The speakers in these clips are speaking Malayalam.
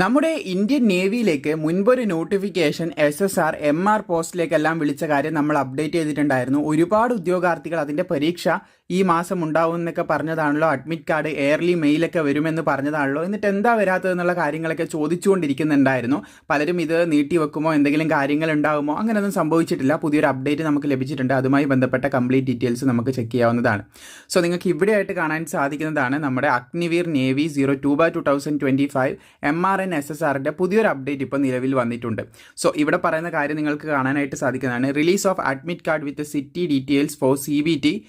നമ്മുടെ ഇന്ത്യൻ നേവിയിലേക്ക് മുൻപൊരു notification S S R M R പോസ്റ്റിലേക്കെല്ലാം വിളിച്ച കാര്യം നമ്മൾ അപ്ഡേറ്റ് ചെയ്തിട്ടുണ്ടായിരുന്നു. ഒരുപാട് ഉദ്യോഗാർത്ഥികൾ അതിന്റെ പരീക്ഷ ഈ മാസം ഉണ്ടാവും എന്നൊക്കെ പറഞ്ഞതാണല്ലോ. അഡ്മിറ്റ് കാർഡ് എയർലി മെയിലൊക്കെ വരുമെന്ന് പറഞ്ഞതാണല്ലോ. എന്നിട്ട് എന്താ വരാത്തതെന്നുള്ള കാര്യങ്ങളൊക്കെ ചോദിച്ചുകൊണ്ടിരിക്കുന്നുണ്ടായിരുന്നു. പലരും ഇത് നീട്ടി വെക്കുമോ എന്തെങ്കിലും കാര്യങ്ങൾ ഉണ്ടാകുമോ അങ്ങനെയൊന്നും സംഭവിച്ചിട്ടില്ല. പുതിയൊരു അപ്ഡേറ്റ് നമുക്ക് ലഭിച്ചിട്ടുണ്ട്. അതുമായി ബന്ധപ്പെട്ട കംപ്ലീറ്റ് ഡീറ്റെയിൽസ് നമുക്ക് ചെക്ക് ചെയ്യാവുന്നതാണ്. സോ നിങ്ങൾക്ക് ഇവിടെയായിട്ട് കാണാൻ സാധിക്കുന്നതാണ് നമ്മുടെ Agniveer navy zero two by two thousand twenty five M R N S S ആറിന്റെ പുതിയൊരു അപ്ഡേറ്റ് ഇപ്പോൾ നിലവിൽ വന്നിട്ടുണ്ട്. സോ ഇവിടെ പറയുന്ന കാര്യം നിങ്ങൾക്ക് കാണാനായിട്ട് സാധിക്കുന്നതാണ്. Release of admit card with city details for C B T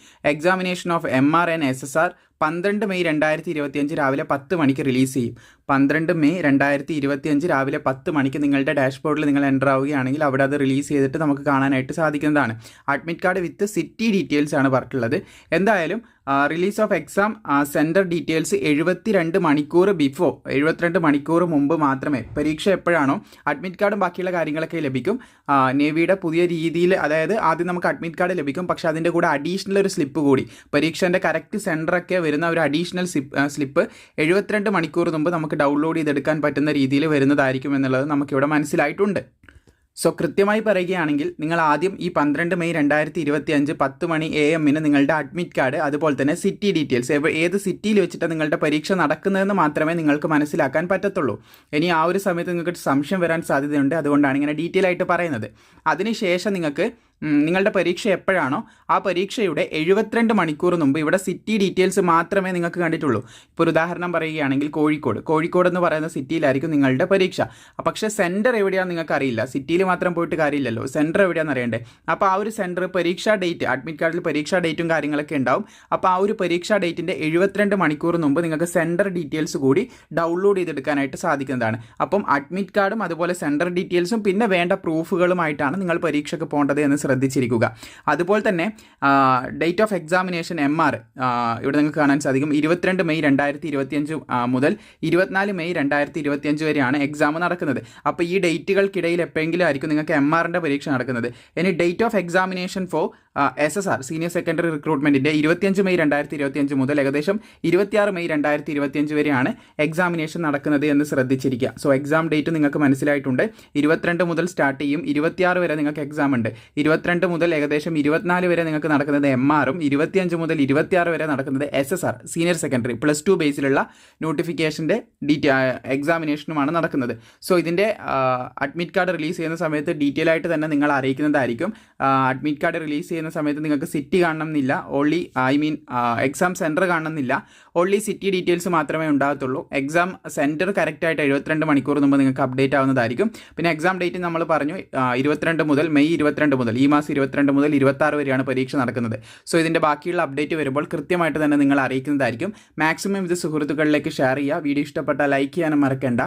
examination of M R and S S R പന്ത്രണ്ട് മെയ് രണ്ടായിരത്തി ഇരുപത്തിയഞ്ച് രാവിലെ പത്ത് മണിക്ക് റിലീസ് ചെയ്യും. പന്ത്രണ്ട് മെയ് രണ്ടായിരത്തി ഇരുപത്തിയഞ്ച് രാവിലെ പത്ത് മണിക്ക് നിങ്ങളുടെ ഡാഷ്ബോർഡിൽ നിങ്ങൾ എന്റർ ആവുകയാണെങ്കിൽ അവിടെ അത് റിലീസ് ചെയ്തിട്ട് നമുക്ക് കാണാനായിട്ട് സാധിക്കുന്നതാണ്. Admit card with city details ആണ് പറഞ്ഞിട്ടുള്ളത്. എന്തായാലും release of exam centre details എഴുപത്തിരണ്ട് മണിക്കൂർ ബിഫോർ എഴുപത്തിരണ്ട് മണിക്കൂർ മുമ്പ് മാത്രമേ പരീക്ഷ എപ്പോഴാണോ അഡ്മിറ്റ് കാർഡും ബാക്കിയുള്ള കാര്യങ്ങളൊക്കെ ലഭിക്കും. നേവിയുടെ പുതിയ രീതിയിൽ അതായത് ആദ്യം നമുക്ക് അഡ്മിറ്റ് കാർഡ് ലഭിക്കും പക്ഷേ അതിന്റെ കൂടെ അഡീഷണൽ ഒരു സ്ലിപ്പ് കൂടി. പരീക്ഷേന്റെ കറക്റ്റ് സെന്ററൊക്കെ വരുന്ന ഒരു അഡീഷണൽ സ്ലിപ്പ് എഴുപത്തിരണ്ട് മണിക്കൂർ മുമ്പ് നമുക്ക് ഡൗൺലോഡ് ചെയ്തെടുക്കാൻ പറ്റുന്ന രീതിയിൽ വരുന്നതായിരിക്കും എന്നുള്ളത് നമുക്കിവിടെ മനസ്സിലായിട്ടുണ്ട്. സോ കൃത്യമായി പറയുകയാണെങ്കിൽ നിങ്ങൾ ആദ്യം ഈ പന്ത്രണ്ട് മെയ് രണ്ടായിരത്തി ഇരുപത്തി അഞ്ച് പത്ത് മണി എ എമ്മിന് നിങ്ങളുടെ അഡ്മിറ്റ് കാർഡ് അതുപോലെ തന്നെ സിറ്റി ഡീറ്റെയിൽസ് ഏത് സിറ്റിയിൽ വെച്ചിട്ട് നിങ്ങളുടെ പരീക്ഷ നടക്കുന്നതെന്ന് മാത്രമേ നിങ്ങൾക്ക് മനസ്സിലാക്കാൻ പറ്റത്തുള്ളൂ. ഇനി ആ ഒരു സമയത്ത് നിങ്ങൾക്ക് സംശയം വരാൻ സാധ്യതയുണ്ട്. അതുകൊണ്ടാണ് ഇങ്ങനെ ഡീറ്റെയിൽ ആയിട്ട് പറയുന്നത്. അതിനുശേഷം നിങ്ങൾക്ക് നിങ്ങളുടെ പരീക്ഷ എപ്പോഴാണോ? ആ പരീക്ഷയുടെ എഴുപത്തിരണ്ട് മണിക്കൂർ മുമ്പ് ഇവിടെ സിറ്റി ഡീറ്റെയിൽസ് മാത്രമേ നിങ്ങൾക്ക് കണ്ടിട്ടുള്ളൂ. ഇപ്പോൾ ഒരു ഉദാഹരണം പറയുകയാണെങ്കിൽ കോഴിക്കോട്. കോഴിക്കോട് എന്ന് പറയുന്ന സിറ്റിയിലായിരിക്കും നിങ്ങളുടെ പരീക്ഷ. പക്ഷേ സെന്റർ എവിടെയാണെന്ന് നിങ്ങൾക്ക് അറിയില്ല സിറ്റിയിൽ മാത്രം പോയിട്ട് കാര്യമില്ലല്ലോ. സെന്റർ എവിടെയാണെന്ന് അറിയണ്ടേ? അപ്പോൾ ആ ഒരു സെന്റർ പരീക്ഷാ ഡേറ്റ് അഡ്മിറ്റ് കാർഡിൽ പരീക്ഷാ ഡേറ്റും കാര്യങ്ങളൊക്കെ ഉണ്ടാവും. അപ്പോൾ ആ ഒരു പരീക്ഷാ ഡേറ്റിന്റെ എഴുപത്തിരണ്ട് മണിക്കൂർ മുമ്പ് നിങ്ങൾക്ക് സെന്റർ ഡീറ്റെയിൽസ് കൂടി ഡൗൺലോഡ് ചെയ്തെടുക്കാനായിട്ട് സാധിക്കുന്നതാണ്. അപ്പം അഡ്മിറ്റ് കാർഡും അതുപോലെ സെന്റർ ഡീറ്റെയിൽസും പിന്നെ വേണ്ട പ്രൂഫുകളുമായിട്ടാണ് നിങ്ങൾ പരീക്ഷയ്ക്ക് പോകേണ്ടത് എന്ന് ശ്രദ്ധിച്ചിരിക്കുക. അതുപോലെ തന്നെ date of examination M R ഇവിടെ നിങ്ങൾക്ക് കാണാൻ സാധിക്കും. ഇരുപത്തിരണ്ട് മെയ് രണ്ടായിരത്തി ഇരുപത്തിയഞ്ച് മുതൽ ഇരുപത്തിനാല് മെയ് രണ്ടായിരത്തി ഇരുപത്തിയഞ്ച് വരെയാണ് എക്സാം നടക്കുന്നത്. അപ്പോൾ ഈ ഡേറ്റുകൾക്കിടയിൽ എപ്പോഴെങ്കിലും ആയിരിക്കും നിങ്ങൾക്ക് എം ആറിന്റെ പരീക്ഷ നടക്കുന്നത്. ഇനി date of examination for S S R senior secondary റിക്രൂട്ട്മെന്റിന്റെ ഇരുപത്തിയഞ്ച് മെയ് രണ്ടായിരത്തി ഇരുപത്തിയഞ്ച് മുതൽ ഏകദേശം ഇരുപത്തിയാറ് മെയ് രണ്ടായിരത്തി ഇരുപത്തിയഞ്ച് വരെയാണ് എക്സാമിനേഷൻ നടക്കുന്നത് എന്ന് ശ്രദ്ധിച്ചിരിക്കുക. സോ എക്സാം ഡേറ്റ് നിങ്ങൾക്ക് മനസ്സിലായിട്ടുണ്ട്. ഇരുപത്തിരണ്ട് മുതൽ സ്റ്റാർട്ട് ചെയ്യും. ഇരുപത്തിയാറ് വരെ നിങ്ങൾക്ക് എക്സാം ഉണ്ട്. ഇരുപത്തിരണ്ട് മുതൽ ഏകദേശം ഇരുപത്തിനാല് വരെ നിങ്ങൾക്ക് നടക്കുന്നത് എം ആറും ഇരുപത്തിയഞ്ച് മുതൽ ഇരുപത്തിയാറ് വരെ നടക്കുന്നത് S S R senior secondary plus two ബേസിലുള്ള നോട്ടിഫിക്കേഷന്റെ ഡീറ്റ എക്സാമിനേഷനുമാണ് നടക്കുന്നത്. സോ ഇതിന്റെ അഡ്മിറ്റ് കാർഡ് റിലീസ് ചെയ്യുന്ന സമയത്ത് ഡീറ്റെയിൽ ആയിട്ട് തന്നെ നിങ്ങൾ അറിയിക്കുന്നതായിരിക്കും. അഡ്മിറ്റ് കാർഡ് റിലീസ് ചെയ്യുന്ന സമയത്ത് നിങ്ങൾക്ക് സിറ്റി കാണണം എന്നില്ല only I mean exam centre കാണണം എന്നില്ല ഓൺലി സിറ്റി ഡീറ്റെയിൽസ് മാത്രമേ ഉണ്ടാകത്തുള്ളൂ. എക്സാം സെന്റർ കറക്റ്റായിട്ട് എഴുപത്തിരണ്ട് മണിക്കൂർ മുമ്പ് നിങ്ങൾക്ക് അപ്ഡേറ്റ് ആവുന്നതായിരിക്കും. പിന്നെ എക്സാം ഡേറ്റ് നമ്മൾ പറഞ്ഞു ഇരുപത്തിരണ്ട് മുതൽ മെയ് ഇരുപത്തിരണ്ട് മുതൽ ഈ മാസം ഇരുപത്തിരണ്ട് മുതൽ ഇരുപത്താറ് വരെയാണ് പരീക്ഷ നടക്കുന്നത്. സോ ഇതിന്റെ ബാക്കിയുള്ള അപ്ഡേറ്റ് വരുമ്പോൾ കൃത്യമായിട്ട് തന്നെ നിങ്ങൾ അറിയിക്കുന്നതായിരിക്കും. മാക്സിമം ഇത് സുഹൃത്തുക്കളിലേക്ക് ഷെയർ ചെയ്യുക. വീഡിയോ ഇഷ്ടപ്പെട്ടാൽ ലൈക്ക് ചെയ്യാനും മറക്കേണ്ട.